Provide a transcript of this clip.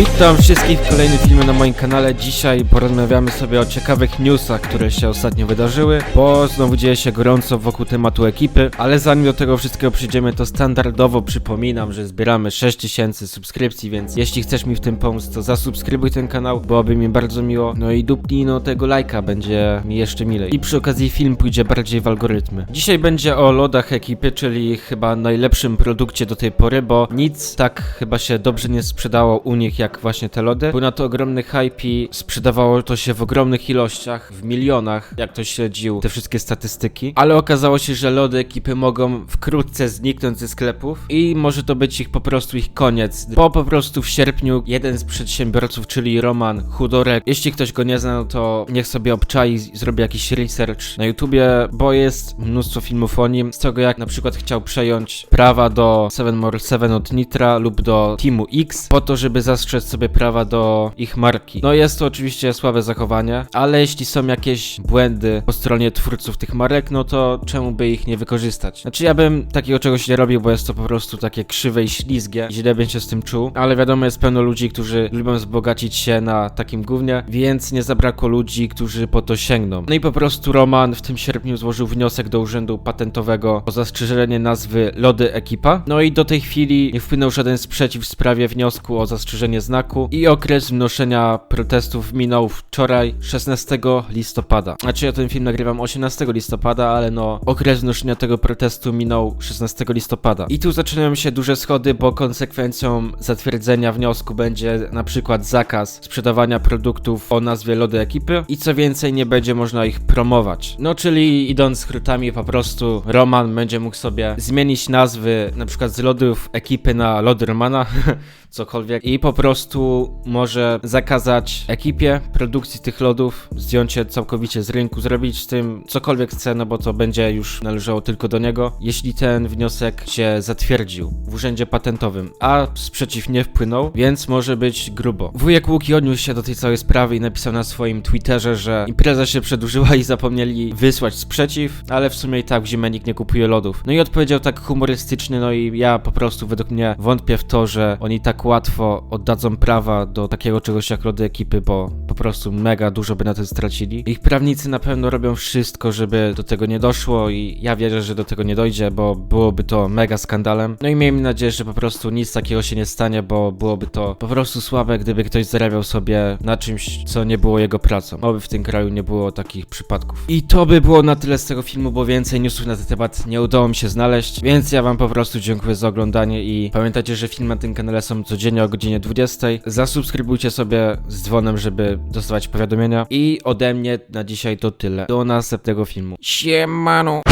Witam wszystkich w kolejnym filmie na moim kanale. Dzisiaj porozmawiamy sobie o ciekawych newsach, które się ostatnio wydarzyły, bo znowu dzieje się gorąco wokół tematu ekipy. Ale zanim do tego wszystkiego przyjdziemy, to standardowo przypominam, że zbieramy 6000 subskrypcji, więc jeśli chcesz mi w tym pomóc, to zasubskrybuj ten kanał, byłoby mi bardzo miło. No i dupnij no tego lajka, będzie mi jeszcze milej. I przy okazji film pójdzie bardziej w algorytmy. Dzisiaj będzie o lodach ekipy, czyli chyba najlepszym produkcie do tej pory, bo nic tak chyba się dobrze nie sprzedało u nich jak właśnie te lody. Był na to ogromny hype i sprzedawało to się w ogromnych ilościach, w milionach, jak to śledził te wszystkie statystyki. Ale okazało się, że lody ekipy mogą wkrótce zniknąć ze sklepów i może to być ich po prostu ich koniec. Bo po prostu w sierpniu jeden z przedsiębiorców, czyli Roman Chudorek, jeśli ktoś go nie zna, no to niech sobie obczai, zrobi jakiś research na YouTubie, bo jest mnóstwo filmów o nim, z tego jak na przykład chciał przejąć prawa do 7 More 7 od Nitra lub do Teamu X, po to, żeby zastrzec sobie prawa do ich marki. No jest to oczywiście słabe zachowanie, ale jeśli są jakieś błędy po stronie twórców tych marek, no to czemu by ich nie wykorzystać? Znaczy ja bym takiego czegoś nie robił, bo jest to po prostu takie krzywe i ślizgie, źle bym się z tym czuł, ale wiadomo jest pełno ludzi, którzy lubią wzbogacić się na takim gównie, więc nie zabrakło ludzi, którzy po to sięgną. No i po prostu Roman w tym sierpniu złożył wniosek do urzędu patentowego o zastrzeżenie nazwy Lody Ekipa. No i do tej chwili nie wpłynął żaden sprzeciw w sprawie wniosku o zastrzeżenie znaku i okres wnoszenia protestów minął wczoraj 16 listopada. Znaczy ja ten film nagrywam 18 listopada, ale no okres wnoszenia tego protestu minął 16 listopada. I tu zaczynają się duże schody, bo konsekwencją zatwierdzenia wniosku będzie na przykład zakaz sprzedawania produktów o nazwie Lody Ekipy i co więcej nie będzie można ich promować. No czyli idąc skrótami po prostu Roman będzie mógł sobie zmienić nazwy na przykład z lodów ekipy na lody Romana cokolwiek i po prostu może zakazać ekipie produkcji tych lodów, zdjąć je całkowicie z rynku, zrobić z tym cokolwiek chce, no bo to będzie już należało tylko do niego, jeśli ten wniosek się zatwierdził w urzędzie patentowym, a sprzeciw nie wpłynął, więc może być grubo. Wujek Łuki odniósł się do tej całej sprawy i napisał na swoim Twitterze, że impreza się przedłużyła i zapomnieli wysłać sprzeciw, ale w sumie i tak w zimę nikt nie kupuje lodów. No i odpowiedział tak humorystycznie, no i ja po prostu według mnie wątpię w to, że oni tak łatwo oddadzą prawa do takiego czegoś jak lody ekipy, bo po prostu mega dużo by na tym stracili. Ich prawnicy na pewno robią wszystko, żeby do tego nie doszło i ja wierzę, że do tego nie dojdzie, bo byłoby to mega skandalem. No i miejmy nadzieję, że po prostu nic takiego się nie stanie, bo byłoby to po prostu słabe, gdyby ktoś zarabiał sobie na czymś, co nie było jego pracą. Oby w tym kraju nie było takich przypadków. I to by było na tyle z tego filmu, bo więcej newsów na ten temat nie udało mi się znaleźć, więc ja wam po prostu dziękuję za oglądanie i pamiętajcie, że filmy na tym kanale są codziennie o godzinie 20. Zasubskrybujcie sobie z dzwonem, żeby dostawać powiadomienia i ode mnie na dzisiaj to tyle. Do następnego filmu. Siemano!